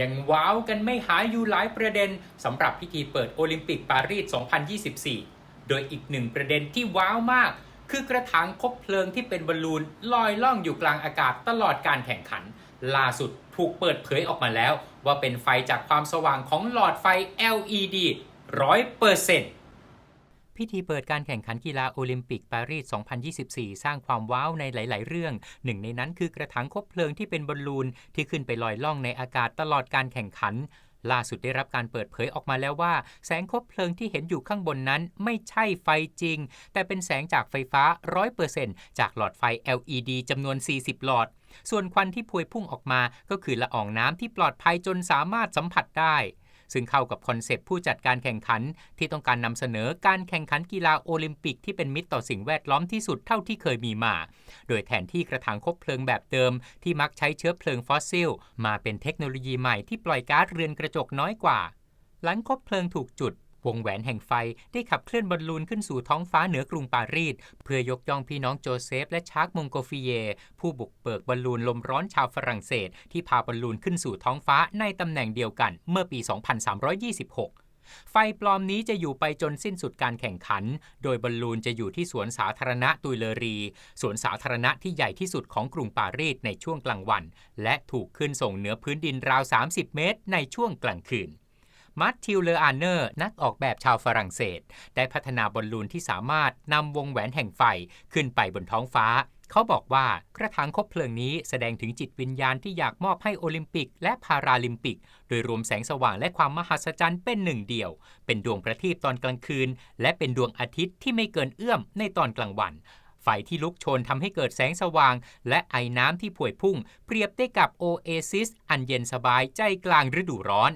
ยังว้าวกันไม่หายอยู่หลายประเด็นสำหรับพิธีเปิดโอลิมปิกปารีส 2024 โดยอีกหนึ่งประเด็นที่ว้าวมาก คือกระถางคบเพลิงที่เป็นบอลลูนลอยล่องอยู่กลางอากาศตลอดการแข่งขัน ล่าสุดถูกเปิดเผยออกมาแล้ว ว่าเป็นไฟจากความสว่างของหลอดไฟ LED 100%เปอร์เซ็นต์ พิธีเปิดการแข่งขันกีฬาโอลิมปิกปารีส 2024 สร้างความว้าวในหลาย ๆ เรื่อง หนึ่งในนั้นคือกระถางคบเพลิงที่เป็นบอลลูนที่ขึ้นไปลอยล่องในอากาศตลอดการแข่งขัน ล่าสุดได้รับการเปิดเผยออกมาแล้วว่า แสงคบเพลิงที่เห็นอยู่ข้างบนนั้นไม่ใช่ไฟจริง แต่เป็นแสงจากไฟฟ้า 100%จากหลอดไฟ LED จำนวน 40 หลอดส่วนควันที่พวยพุ่งออกมาก็คือละอองน้ำที่ปลอดภัยจนสามารถสัมผัสได้ ซึ่งเข้ากับคอนเซปต์ผู้จัดการแข่งขัน ที่ต้องการนำเสนอการแข่งขันกีฬาโอลิมปิกที่เป็นมิตรต่อสิ่งแวดล้อมที่สุดเท่าที่เคยมีมา โดยแทนที่กระถางคบเพลิงแบบเดิม ที่มักใช้เชื้อเพลิงฟอสซิล มาเป็นเทคโนโลยีใหม่ที่ปล่อยก๊าซเรือนกระจกน้อยกว่า หลังคบเพลิงถูกจุด วงแหวนแห่งไฟได้ขับเคลื่อนบอลลูนขึ้นสู่ท้องฟ้าเหนือกรุงปารีสเพื่อยกย่องพี่น้องโจเซฟและชาร์กมงโกฟิเย ผู้บุกเบิกบอลลูนลมร้อนชาวฝรั่งเศส ที่พาบอลลูนขึ้นสู่ท้องฟ้าในตำแหน่งเดียวกันเมื่อปี 2326ไฟปลอมนี้จะอยู่ไปจนสิ้นสุดการแข่งขัน โดยบอลลูนจะอยู่ที่สวนสาธารณะตุยเลอรี สวนสาธารณะที่ใหญ่ที่สุดของกรุงปารีสในช่วงกลางวัน และถูกขึ้นส่งเหนือพื้นดินราว 30 เมตรในช่วงกลางคืน มาร์ทิวเลออาร์เนอร์ นักออกแบบชาวฝรั่งเศส ได้พัฒนาบอลลูนที่สามารถนำวงแหวนแห่งไฟขึ้นไปบนท้องฟ้า เขาบอกว่ากระถางคบเพลิงนี้แสดงถึงจิตวิญญาณที่อยากมอบให้โอลิมปิก และพาราลิมปิก โดยรวมแสงสว่างและความมหัศจรรย์เป็นหนึ่งเดียว เป็นดวงประทีปตอนกลางคืน และเป็นดวงอาทิตย์ที่ไม่เกินเอื้อมในตอนกลางวันไฟที่ลุกโชนทำให้เกิดแสงสว่าง และไอน้ำที่ผวยพุ่ง เปรียบได้กับโอเอซิสอันเย็นสบายใจกลางฤดูร้อน